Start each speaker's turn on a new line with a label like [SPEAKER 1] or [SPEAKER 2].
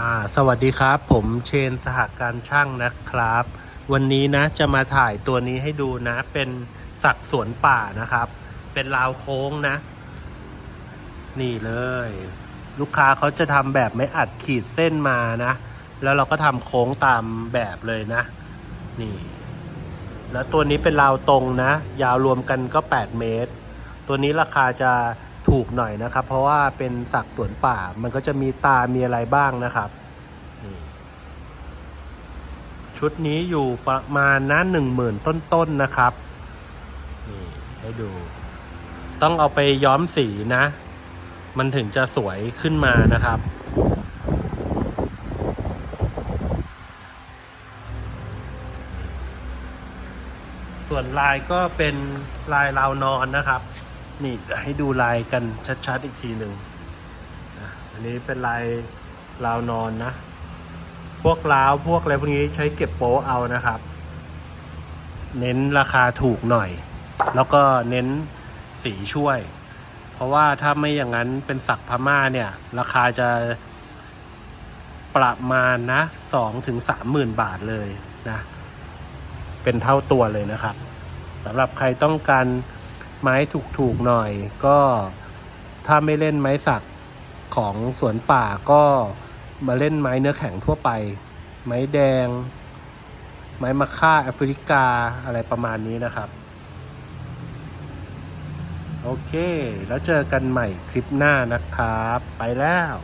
[SPEAKER 1] อ่าสวัสดีครับ ผมเชนสหการช่างนะครับ วันนี้นะจะมาถ่ายตัวนี้ให้ดูนะ เป็นสักสวนป่านะครับ เป็นราวโค้งนะ นี่เลย ลูกค้าเขาจะทำแบบไม่อัดขีดเส้นมานะ แล้วเราก็ทำโค้งตามแบบเลยนะ นี่ แล้วตัวนี้เป็นราวตรงนะ ยาวรวมกันก็ 8 เมตร ตัวนี้ราคาจะ ถูกหน่อยนะครับ เพราะว่าเป็นสักสวนป่ามันก็จะมีตามีอะไรบ้างนะครับ ชุดนี้อยู่ประมาณนะหนึ่งหมื่นต้นๆนะครับนี่ให้ดู ต้องเอาไปย้อมสีนะ มันถึงจะสวยขึ้นมานะครับส่วนลายก็เป็นลายราวนอนนะครับ นี่ให้ดูลายกันชัดๆอีกทีหนึ่งนะอันนี้เป็นลายราวนอนนะ พวกล้าวพวกอะไรพวกนี้ใช้เก็บโป๊เอานะครับ เน้นราคาถูกหน่อย แล้วก็เน้นสีช่วย เพราะว่าถ้าไม่อย่างนั้นเป็นสักพม่าเนี่ย ราคาจะประมาณนะสองถึงสามหมื่นบาทเลยนะ เป็นเท่าตัวเลยนะครับสำหรับใครต้องการ ไม้ถูกๆหน่อย ก็ถ้าไม่เล่นไม้สักของสวนป่าก็มาเล่นไม้เนื้อแข็งทั่วไป ไม้แดง ไม้มะค่าแอฟริกาอะไรประมาณนี้นะครับ โอเค แล้วเจอกันใหม่คลิปหน้านะครับ ไปแล้ว